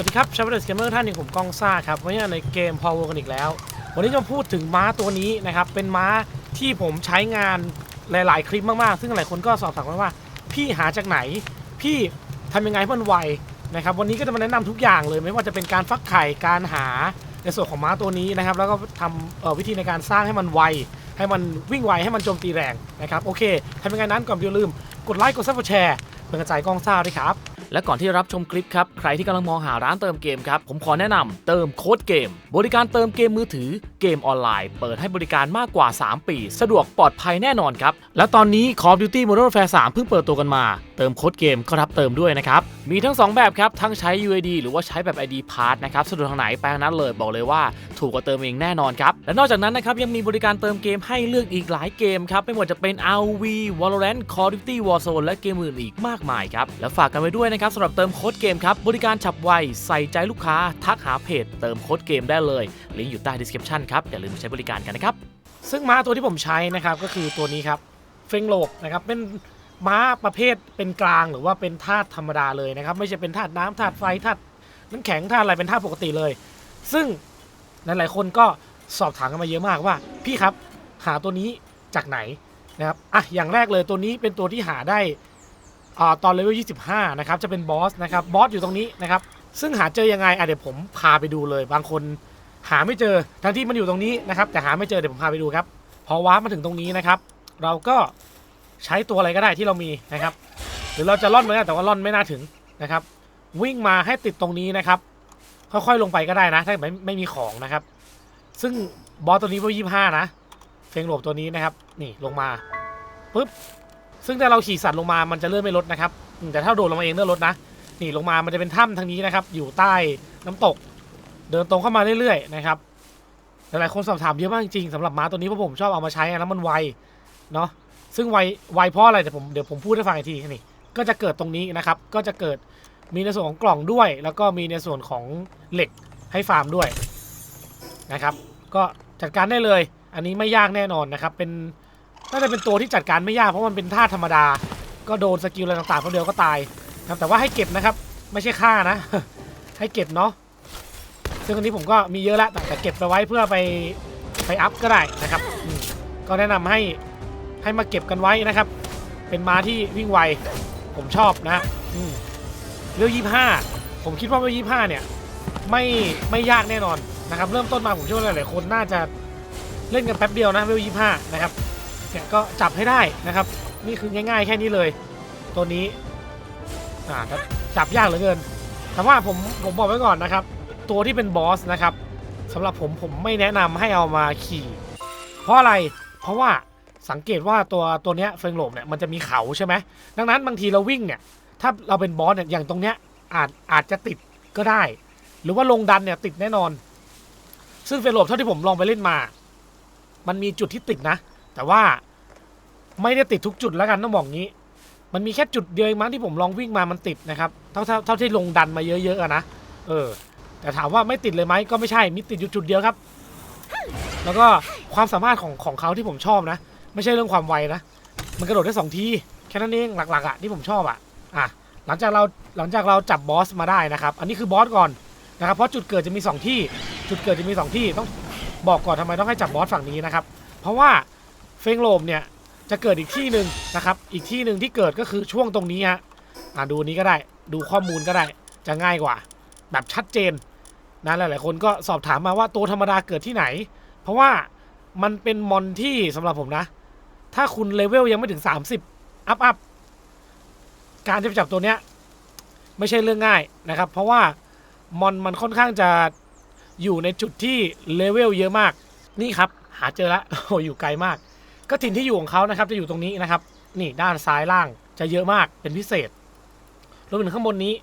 วัสดีครับชาวเดสเกมเมอร์ท่านหนึ่งผมกองซ่าครับวันนี้ในเกมพอวกันอีกแล้ว วันนี้จะมาพูดถึงม้าตัวนี้นะครับ เป็นม้าที่ผมใช้งานหลาย ๆ คลิปมาก ๆ ซึ่งหลายคนก็สอบถามมาว่า พี่หาจากไหน พี่ทำยังไงให้มันไวนะครับ วันนี้ก็จะมาแนะนำทุกอย่างเลยไม่ว่าจะเป็นการฟักไข่การหาในส่วนของม้าตัวนี้นะครับ แล้วก็ทำวิธีในการสร้างให้มันไว ให้มันวิ่งไวให้มันโจมตีแรงนะครับโอเคทำยังไงนั้นก่อนอย่าลืมกดไลค์กดซับกดแชร์เป็นกระจายกองซ่าด้วยครับ และก่อนที่จะรับชมคลิปครับ ใครที่กำลังมองหาร้านเติมเกมครับ ผมขอแนะนำเติมโค้ดเกม บริการเติมเกมมือถือเกมออนไลน์ เปิดให้บริการมากกว่า 3 ปี สะดวกปลอดภัยแน่นอนครับ และตอนนี้ Call of Duty Modern Warfare 3 เพิ่งเปิดตัวกันมา เติมโค้ดเกมก็รับเติมด้วยนะครับ มีทั้ง 2 แบบครับ ทั้งใช้ UID หรือว่าใช้แบบ ID Pass นะครับสะดวกทางไหนไปทางนั้นเลยบอกเลยว่า ถูกกว่าเติมเองแน่นอนครับและนอกจากนั้นนะครับยังมีบริการเติมเกมให้เลือกอีกหลายเกมครับไม่ว่าจะเป็น RV Valorant Call of Duty Warzone และเกมอื่นอีกมากมายครับและฝากกันไว้ด้วยนะครับสำหรับเติมโค้ดเกมครับ บริการฉับไว ใส่ใจลูกค้า ทักหาเพจ เติมโค้ดเกมได้เลย ลิงก์อยู่ใต้ description ครับ อย่าลืมใช้บริการกันนะครับ ซึ่งม้าตัวที่ผมใช้นะครับก็คือตัวนี้ครับเฟงโลกนะครับเป็นม้าประเภทเป็นกลางหรือว่าเป็นธาตุธรรมดาเลยนะครับ ไม่ใช่เป็นธาตุน้ำธาตุไฟธาตุน้ำแข็งธาตุอะไรเป็นธาตุปกติเลย ซึ่งหลายๆคนก็สอบถามกันมาเยอะมากว่า พี่ครับหาตัวนี้จากไหนนะครับอะอย่างแรกเลยตัวนี้เป็นตัวที่หาได้ อตอนเลเวล25 นะครับ จะเป็นบอสนะครับ บอสอยู่ตรงนี้นะครับ ซึ่งหาเจอยังไงอะเดี๋ยวผมพาไปดูเลย บางคนหาไม่เจอ ทั้งที่มันอยู่ตรงนี้นะครับ แต่หาไม่เจอเดี๋ยวผมพาไปดูครับ พอว้าร์ปมาถึงตรงนี้นะครับ เราก็ใช้ตัวอะไรก็ได้ที่เรามีนะครับ หรือเราจะล่อนได้แต่ว่าล่อนไม่น่าถึงนะครับ วิ่งมาให้ติดตรงนี้นะครับ ค่อยๆลงไปก็ได้นะ ถ้าไม่ไม่มีของนะครับ ซึ่งบอสตัวนี้เพิ่ยี่ห้านะเฟงหลบตัวนี้นะครับ นี่ลงมาปุ๊บ ซึ่งถ้าเราขี่สัตว์ลงมามันจะเลื่อนไม่ลดนะครับ แต่ถ้าโดดลงมาเองเลื่อนลดนะ นี่ลงมามันจะเป็นถ้ำทางนี้นะครับ อยู่ใต้น้ำตก เดินตรงเข้ามาเรื่อยๆนะครับ หลายๆคนสอบถามเยอะมากจริงๆสำหรับม้าตัวนี้เพราะผมชอบเอามาใช้อะแล้วมันไวเนาะ ซึ่งไวไวเพราะอะไรแต่ผมเดี๋ยวผมพูดให้ฟังอีกทีนี่ ก็จะเกิดตรงนี้นะครับ ก็จะเกิดมีในส่วนของกล่องด้วย แล้วก็มีในส่วนของเหล็กให้ฟาร์มด้วยนะครับ ก็จัดการได้เลย อันนี้ไม่ยากแน่นอนนะครับ เป็น น่าจะเป็นตัวที่จัดการไม่ยากเพราะมันเป็นท่าตุธรรมดา ก็โดนสกิลอะไรต่างๆคนเดียวก็ตายครับแต่ว่าให้เก็บนะครับ ไม่ใช่ฆ่านะ ให้เก็บเนาะซึ่งอันนี้ผมก็มีเยอะแล้วแต่เก็บไปไว้เพื่อไปไปอัพก็ได้นะครับอืมก็แนะนำให้ให้มาเก็บกันไว้นะครับ เป็นม้าที่วิ่งไวผมชอบนะอืมเวลยี่ห้าผมคิดว่าเวลยี่ห้าเนี่ยไม่ไม่ยากแน่นอนนะครับ เริ่มต้นมาผมเชื่อว่าหลายๆคนน่าจะเล่นกันแป๊บเดียวนะเวลยี่ห้านะครับ เนี่ยก็จับให้ได้นะครับ นี่คือง่าย ๆ แค่นี้เลย ตัวนี้อ่าจับยากเหลือเกิน แต่ว่าผมผมบอกไว้ก่อนนะครับ ตัวที่เป็นบอสนะครับสำหรับผมผมไม่แนะนำให้เอามาขี่ เพราะอะไรเพราะว่าสังเกตว่าตัวตัวเนี้ยเฟิงโหลมเนี่ยมันจะมีเขาใช่ไหมดังนั้นบางทีเราวิ่งเนี่ยถ้าเราเป็นบอสเนี่ยอย่างตรงเนี้ยอาจอาจจะติดก็ได้ หรือว่าลงดันเนี่ยติดแน่นอน ซึ่งเฟรโลมเท่าที่ผมลองไปเล่นมา มันมีจุดที่ติดนะ แต่ว่าไม่ได้ติดทุกจุดแล้วกันต้องบอกงี้ มันมีแค่จุดเดียวเองมั้งที่ผมลองวิ่งมามันติดนะครับเท่าเท่าเท่าที่ลงดันมาเยอะๆอะนะเออ แต่ถามว่าไม่ติดเลยไหมก็ไม่ใช่มีติดอยู่จุดเดียวครับ แล้วก็ความสามารถของของเขาที่ผมชอบนะ ไม่ใช่เรื่องความไวนะมันกระโดดได้สองทีแค่นั้นเองหลักๆอะที่ผมชอบอะอะหลังจากเราหลังจากเราจับบอสมาได้นะครับ อันนี้คือบอสก่อนนะครับเพราะจุดเกิดจะมี 2 ที่ จุดเกิดจะมี 2 ที่ต้องบอกก่อนทำไมต้องให้จับบอสฝั่งนี้นะครับ เพราะว่า เฟงโลมเนี่ยจะเกิดอีกที่หนึ่งนะครับ อีกที่หนึ่งที่เกิดก็คือช่วงตรงนี้ฮะอ่าดูนี้ก็ได้ ดูข้อมูลก็ได้ จะง่ายกว่า แบบชัดเจนนะหลายๆคนก็สอบถามมาว่าตัวธรรมดาเกิดที่ไหน เพราะว่ามันเป็นมอนที่สำหรับผมนะ ถ้าคุณเลเวลยังไม่ถึง 30 อัพอัพการจะจับตัวเนี้ยไม่ใช่เรื่องง่ายนะครับ เพราะว่ามอนมันค่อนข้างจะอยู่ในจุดที่เลเวลเยอะมาก นี่ครับ หาเจอล้วโอ้อยู่ไกลมาก ก็ถิ่นที่อยู่ของเขานะครับจะอยู่ตรงนี้นะครับ นี่ด้านซ้ายล่างจะเยอะมากเป็นพิเศษรวมถึงข้างบนนี้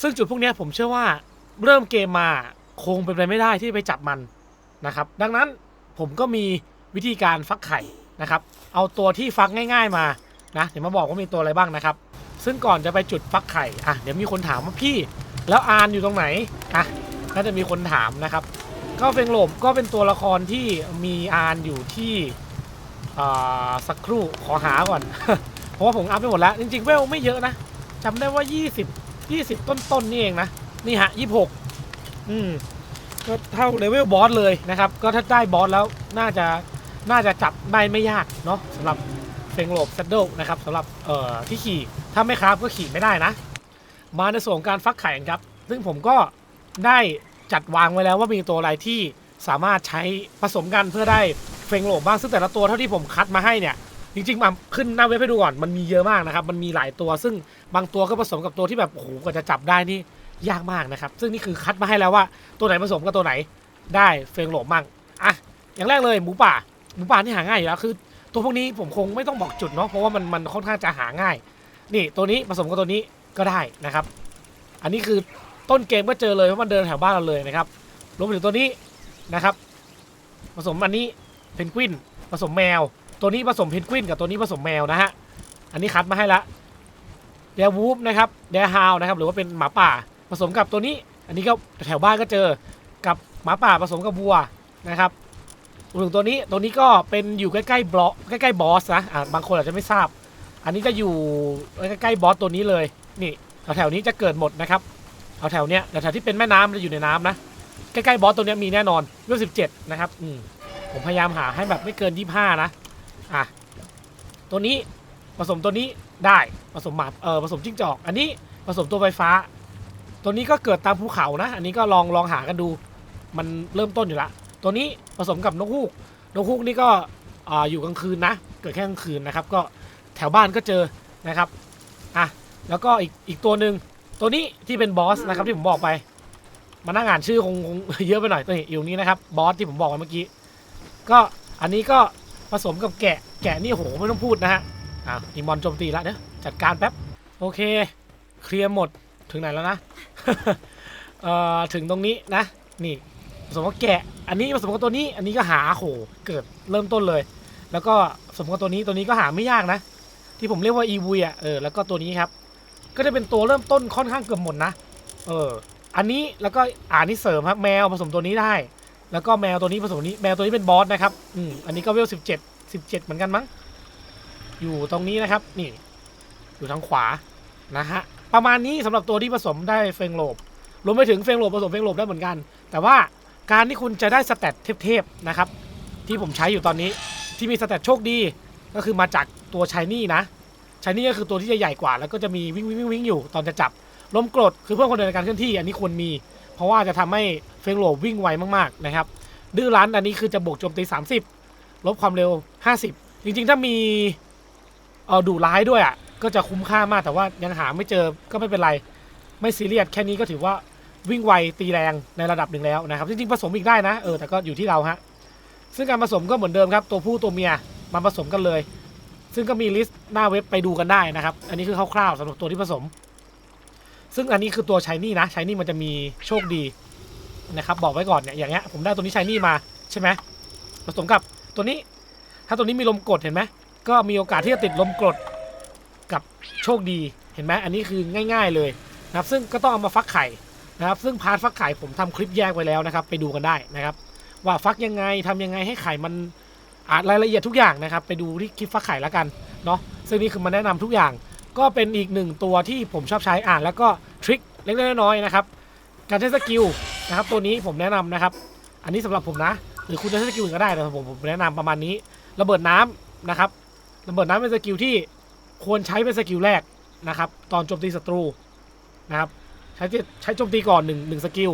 ซึ่งจุดพวกนี้ผมเชื่อว่าเริ่มเกมมาคงเป็นไปไม่ได้ที่ไปจับมันนะครับ ดังนั้นผมก็มีวิธีการฟักไข่นะครับ เอาตัวที่ฟักง่าย ๆมานะเดี๋ยวมาบอกว่ามีตัวอะไรบ้างนะครับ ซึ่งก่อนจะไปจุดฟักไข่อะเดี๋ยวมีคนถามว่าพี่แล้วอานอยู่ตรงไหนอะน่าจะมีคนถามนะครับ ก็เฟงโลมก็เป็นตัวละครที่มีอานอยู่ที่ สักครู่ขอหาก่อน เพราะว่าผมอัพไปหมดแล้ว จริง ๆ เวลไม่เยอะนะจำได้ว่า 20 20 ต้นๆนี่เองนะ นี่ฮะยี่หกอืมก็เท่าเลเวลบอสเลยนะครับ ก็ถ้าได้บอสแล้วน่าจะน่าจะจับได้ไม่ยากเนาะสำหรับเฟงโลบซัดเดิลนะครับสำหรับเอ่อที่ขี่ ถ้าไม่ครับก็ขี่ไม่ได้นะ มาในส่วนของการฟักไข่ครับ ซึ่งผมก็ได้จัดวางไว้แล้วว่ามีตัวอะไรที่สามารถใช้ผสมกันเพื่อได้ เฟงโลบบ้างซึ่งแต่ละตัวเท่าที่ผมคัดมาให้เนี่ยจริงๆมาขึ้นหน้าเว็บให้ดูก่อนมันมีเยอะมากนะครับ มันมีหลายตัว ซึ่งบางตัวก็ผสมกับตัวที่แบบโอ้โหกว่าจะจับได้นี่ยากมากนะครับ ซึ่งนี่คือคัดมาให้แล้วว่าตัวไหนผสมกับตัวไหนได้เฟงโหลมมั่งอะอย่างแรกเลยหมูป่าหมูป่าที่หาง่ายอยู่แล้วคือ ตัวพวกนี้ผมคงไม่ต้องบอกจุดเนาะเพราะว่ามันมันค่อนข้างจะหาง่าย นี่ตัวนี้ผสมกับตัวนี้ก็ได้นะครับ อันนี้คือต้นเกมก็เจอเลยเพราะมันเดินแถวบ้านเราเลยนะครับรวมถึงตัวนี้นะครับ ผสมอันนี้ เพนกวินผสมแมว ตัวนี้ผสมเพนกวินกับตัวนี้ผสมแมวนะฮะ อันนี้คัดมาให้ละเดวูฟนะครับเดฮาวนะครับหรือว่าเป็นหมาป่าผสมกับตัวนี้ อันนี้ก็แถวบ้านก็เจอกับหมาป่าผสมกับวัวนะครับรวมถึงตัวนี้ตัวนี้ก็เป็นอยู่ใกล้ๆบล็อกใกล้ๆบอสนะอ่าบางคนอาจจะไม่ทราบ อันนี้จะอยู่ใกล้ๆบอสตัวนี้เลยนี่แถวๆนี้จะเกิดหมดนะครับแถวๆเนี้ยแถวๆที่เป็นแม่น้ำจะอยู่ในน้ำนะใกล้ๆบอสตัวนี้มีแน่นอนเรื่องสิบเจ็ดนะครับอืม ผมพยายามหาให้แบบไม่เกินยี่ห้านะอะตัวนี้ผสมตัวนี้ได้ผสมหมาเออผสมจิ้งจอก อันนี้ผสมตัวไฟฟ้า ตัวนี้ก็เกิดตามภูเขานะ อันนี้ก็ลองลองหากันดู มันเริ่มต้นอยู่ละตัวนี้ผสมกับนกฮูกนกฮูกนี่ก็ออยู่กลางคืนนะ เกิดแค่กลางคืนนะครับ ก็แถวบ้านก็เจอนะครับอะแล้วก็อีกอีกตัวหนึ่งตัวนี้ที่เป็นบอสนะครับที่ผมบอกไปมานั่งอ่านชื่อคงคงเยอะไปหน่อยตัวนี้อยู่นี้นะครับบอสที่ผมบอกไปเมื่อกี้ ก็อันนี้ก็ผสมกับแกะแกะนี่โหไม่ต้องพูดนะฮะอะอีมอนโจมตีแล้วเนอะจัดการแป๊บโอเค เคลียร์หมดถึงไหนแล้วนะเอ่อถึงตรงนี้นะ นี่ผสมกับแกะ อันนี้ผสมกับตัวนี้ อันนี้ก็หาโหเกิดเริ่มต้นเลย แล้วก็ผสมกับตัวนี้ตัวนี้ก็หาไม่ยากนะ ที่ผมเรียกว่าอีวุยอะเออแล้วก็ตัวนี้ครับ ก็จะเป็นตัวเริ่มต้นค่อนข้างเกือบหมดนะ เออ อันนี้แล้วก็อ่านี่เสริมครับแมวผสมตัวนี้ได้ แล้วก็แมวตัวนี้ผสมนี้แมวตัวนี้เป็นบอสนะครับอืมอันนี้ก็เวลสิบเจ็ดสิบเจ็ดเหมือนกันมั้ง อยู่ตรงนี้นะครับ นี่ อยู่ทางขวานะฮะประมาณนี้สำหรับตัวที่ผสมได้เฟงโลบรวมไปถึงเฟงโลบผสมเฟงโลบได้เหมือนกัน แต่ว่าการที่คุณจะได้สเตตเทพๆนะครับ ที่ผมใช้อยู่ตอนนี้ที่มีสเตตโชคดีก็คือมาจากตัวชายนี่นะชายนี่ก็คือตัวที่จะใหญ่กว่า แล้วก็จะมีวิ่งวิ่งวิ่งอยู่ตอนจะจับลมกรดคือเพื่อคนเดินในการเคลื่อนที่ อันนี้ควรมี เพราะว่าจะทำให้เฟงโลวิ่งไวมากๆนะครับดื้อรั้นอันนี้คือจะบวกโจมตี 30 ลบความเร็ว 50 จริงๆ ถ้ามีเออดุร้ายด้วยอะก็จะคุ้มค่ามากแต่ว่ายังหาไม่เจอก็ไม่เป็นไร ไม่ซีเรียสแค่นี้ก็ถือว่าวิ่งไวตีแรงในระดับหนึ่งแล้วนะครับ จริงๆผสมอีกได้นะเออแต่ก็อยู่ที่เราฮะซึ่งการผสมก็เหมือนเดิมครับ ตัวผู้ตัวเมียมาผสมกันเลย ซึ่งก็มีลิสต์หน้าเว็บไปดูกันได้นะครับ อันนี้คือคร่าวๆสำหรับตัวที่ผสม ซึ่งอันนี้คือตัวชายนี่นะชายนี่มันจะมีโชคดีนะครับบอกไว้ก่อนเนี่ยอย่างเงี้ยผมได้ตัวนี้ชายนี่มาใช่ไหมผสมกับตัวนี้ ถ้าตัวนี้มีลมกดเห็นไหมก็มีโอกาสที่จะติดลมกดกับโชคดีเห็นไหมอันนี้คือง่าย ๆเลยนะครับซึ่งก็ต้องเอามาฟักไข่นะครับซึ่งพาร์ทฟักไข่ผมทำคลิปแยกไว้แล้วนะครับ ไปดูกันได้นะครับ ว่าฟักยังไงทำยังไงให้ไข่มันอ่านรายละเอียดทุกอย่างนะครับ ไปดูที่คลิปฟักไข่แล้วกันเนาะซึ่งนี่คือมาแนะนำทุกอย่าง ก็เป็นอีกหนึ่งตัวที่ผมชอบใช้อ่านแล้วก็ทริคเล็กๆน้อยๆนะครับการใช้สกิลนะครับตัวนี้ผมแนะนำนะครับ อันนี้สำหรับผมนะ หรือคุณจะใช้สกิลอื่นก็ได้แต่ผมผมแนะนำประมาณนี้ ระเบิดน้ำนะครับ ระเบิดน้ำเป็นสกิลที่ควรใช้เป็นสกิลแรกนะครับ ตอนโจมตีศัตรูนะครับใช้ใช้โจมตีก่อนหนึ่งหนึ่งสกิล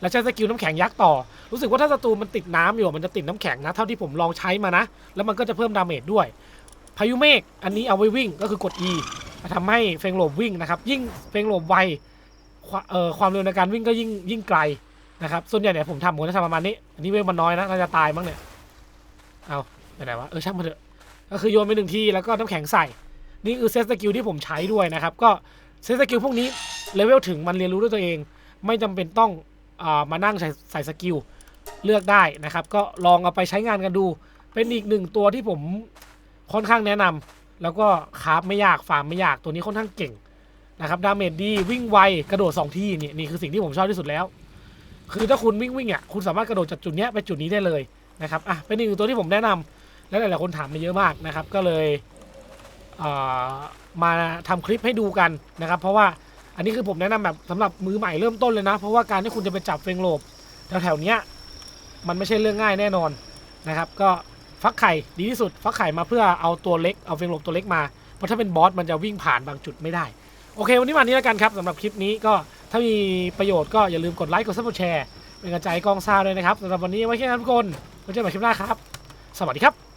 แล้วใช้สกิลน้ำแข็งยักษ์ต่อ รู้สึกว่าถ้าศัตรูมันติดน้ำอยู่มันจะติดน้ำแข็งนะ เท่าที่ผมลองใช้มานะ แล้วมันก็จะเพิ่มดาเมจด้วย พายุเมฆอันนี้เอาไว้วิ่งก็คือกด E ทำให้เฟงโลบวิ่งนะครับ ยิ่งเฟงโลบไวความเอ่อความเร็วในการวิ่งก็ยิ่งยิ่งไกลนะครับส่วนใหญ่เนี่ยผมทำผมจะทำประมาณนี้อันนี้เวลมันน้อยนะน่าจะตายมั้งเนี่ยเอาไปไหนวะเออช่างมันเถอะก็คือโยนไปหนึ่งทีแล้วก็น้ำแข็งใส่นี่คือเซตสกิลที่ผมใช้ด้วยนะครับก็เซตสกิลพวกนี้เลเวลถึงมันเรียนรู้ด้วยตัวเอง ไม่จำเป็นต้องอามานั่งใส่ใส่สกิลเลือกได้นะครับ ก็ลองเอาไปใช้งานกันดู เป็นอีกหนึ่งตัวที่ผมค่อนข้างแนะนำ แล้วก็คราฟไม่ยากฟาร์มไม่ยากตัวนี้ค่อนข้างเก่งนะครับดาเมจดีวิ่งไวกระโดด 2 ที่นี่นี่คือสิ่งที่ผมชอบที่สุดแล้ว คือถ้าคุณวิ่งวิ่งอะคุณสามารถกระโดดจากจุดนี้ไปจุดนี้ได้เลยนะครับอะเป็นอีกหนึ่งตัวที่ผมแนะนำและหลายๆคนถามมาเยอะมากนะครับ ก็เลยเมาทำคลิปให้ดูกันนะครับ เพราะว่าอันนี้คือผมแนะนำแบบสำหรับมือใหม่เริ่มต้นเลยนะ เพราะว่าการที่คุณจะไปจับเฟงโลบแถวๆเนี้ยมันไม่ใช่เรื่องง่ายแน่นอนนะครับ ก็ ฟักไข่ดีที่สุด ฟักไข่มาเพื่อเอาตัวเล็กเอาเฟงลบตัวเล็กมา เพราะถ้าเป็นบอสมันจะวิ่งผ่านบางจุดไม่ได้ โอเค วันนี้มานี้แล้วกันครับสำหรับคลิปนี้ก็ถ้ามีประโยชน์ก็อย่าลืมกดไลค์กดซับสไครต์เป็นกำลังใจกองซาด้วยนะครับสำหรับวันนี้ไว้แค่นั้นทุกคนไว้เจอกันใหม่คลิปหน้าครับ สวัสดีครับ